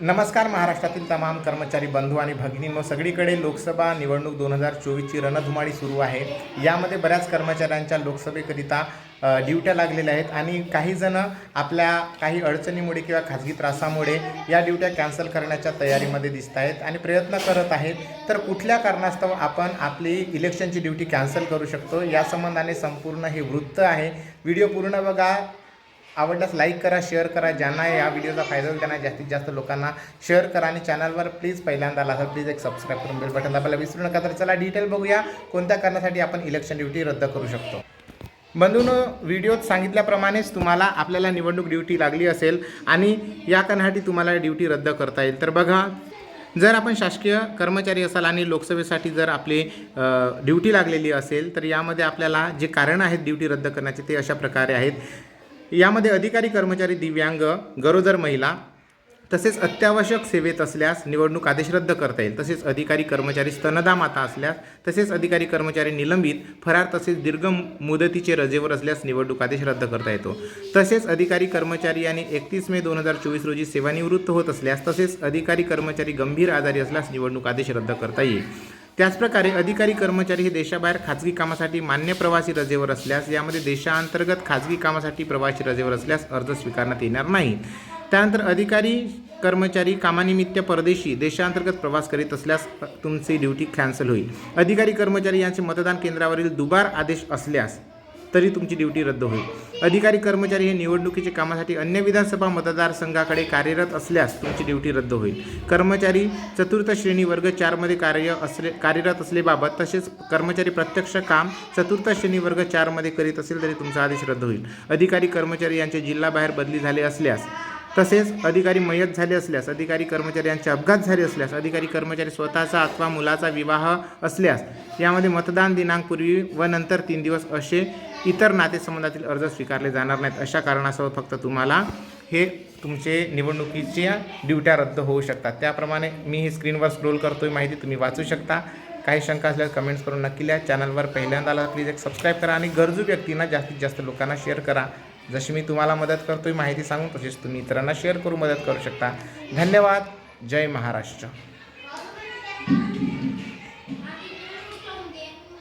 नमस्कार महाराष्ट्रातील तमाम कर्मचारी बंधू आणि भगिनींनो. सगळीकडे लोकसभा निवडणूक दोन हजार चोवीसची रणधुमाळी सुरू आहे. यामध्ये बऱ्याच कर्मचाऱ्यांच्या लोकसभेकरिता ड्युट्या लागलेल्या आहेत आणि काही जण आपल्या काही अडचणीमुळे किंवा खाजगी त्रासामुळे या ड्युट्या कॅन्सल करण्याच्या तयारीमध्ये दिसत आहेत आणि प्रयत्न करत आहेत. तर कुठल्या कारणास्तव आपण आपली इलेक्शनची ड्युटी कॅन्सल करू शकतो? या संबंधाने संपूर्ण हे वृत्त आहे. व्हिडिओ पूर्ण बघा. आवडल्यास लाईक करा शेअर करा. ज्यांना या व्हिडिओचा फायदा होईल त्यांना जास्तीत जास्त लोकांना शेअर करा. आणि चॅनलवर प्लीज पहिल्यांदा आला तर प्लीज एक सबस्क्राईब करून बेल बटन दाबायला विसरू नका. तर चला डिटेल बघूया. कोणत्या कारणासाठी आपण इलेक्शन ड्युटी रद्द करू शकतो? बंधून व्हिडिओत सांगितल्याप्रमाणेच तुम्हाला आपल्याला निवडणूक ड्युटी लागली असेल आणि या कारणासाठी तुम्हाला ड्युटी रद्द करता येईल. तर बघा जर आपण शासकीय कर्मचारी असाल आणि लोकसभेसाठी जर आपली ड्युटी लागलेली असेल तर यामध्ये आपल्याला जे कारण आहेत ड्युटी रद्द करण्याचे ते अशा प्रकारे आहेत. यामध्ये अधिकारी कर्मचारी दिव्यांग गरोदर महिला तसेच अत्यावश्यक सेवेत असल्यास निवडणूक आदेश रद्द करता येईल. तसेच अधिकारी कर्मचारी स्तनदा माता असल्यास तसेच अधिकारी कर्मचारी निलंबित फरार तसेच दीर्घ मुदतीचे रजेवर असल्यास निवडणूक आदेश रद्द करता येतो. तसेच अधिकारी कर्मचारी आणि एकतीस मे दोन हजार चोवीस रोजी सेवानिवृत्त होत असल्यास तसेच अधिकारी कर्मचारी गंभीर आजारी असल्यास निवडणूक आदेश रद्द करता येईल. त्याचप्रकारे अधिकारी कर्मचारी हे देशाबाहेर खाजगी कामासाठी मान्य प्रवासी रजेवर असल्यास यामध्ये देशांतर्गत खाजगी कामासाठी प्रवासी रजेवर असल्यास अर्ज स्वीकारण्यात येणार नाही. त्यानंतर अधिकारी कर्मचारी कामानिमित्त परदेशी देशांतर्गत प्रवास करीत असल्यास तुमची ड्युटी कॅन्सल होईल. अधिकारी कर्मचारी यांचे मतदान केंद्रावरील दुबार आदेश असल्यास तरी तुमची ड्युटी रद्द होईल. अधिकारी कर्मचारी हे निवडणुकीच्या कामासाठी अन्य विधानसभा मतदारसंघाकडे कार्यरत असल्यास तुमची ड्युटी रद्द होईल. कर्मचारी चतुर्थ श्रेणी वर्ग चारमध्ये कार्य असले कार्यरत असलेबाबत तसेच कर्मचारी प्रत्यक्ष काम चतुर्थ श्रेणी वर्ग चारमध्ये करीत असेल तरी तुमचा आदेश रद्द होईल. अधिकारी कर्मचारी यांचे जिल्हाबाहेर बदली झाले असल्यास तसेच अधिकारी मयत झाले असल्यास अधिकारी कर्मचारी यांचे अपघात झाले असल्यास अधिकारी कर्मचारी स्वतःचा अथवा मुलाचा विवाह असल्यास यामध्ये मतदान दिनांकपूर्वी व नंतर तीन दिवस असे इतर नातेसंबंधातील अर्ज स्वीकारले जाणार नाहीत. अशा कारणासह फक्त तुम्हाला हे तुमचे निवडणुकीच्या ड्युट्या रद्द होऊ शकतात. त्याप्रमाणे मी ही स्क्रीनवर स्क्रोल करतोय माहिती तुम्ही वाचू शकता. काही शंका असल्यास कमेंट्स करून नक्की लिहा. चॅनलवर पहिल्यांदा आला प्लीज एक सबस्क्राईब करा आणि गरजू व्यक्तींना जास्तीत जास्त लोकांना शेअर करा. जशी मी तुम्हाला मदत करतोय माहिती सांगून तसेच तुम्ही इतरांना शेअर करून मदत करू शकता. धन्यवाद. जय महाराष्ट्र.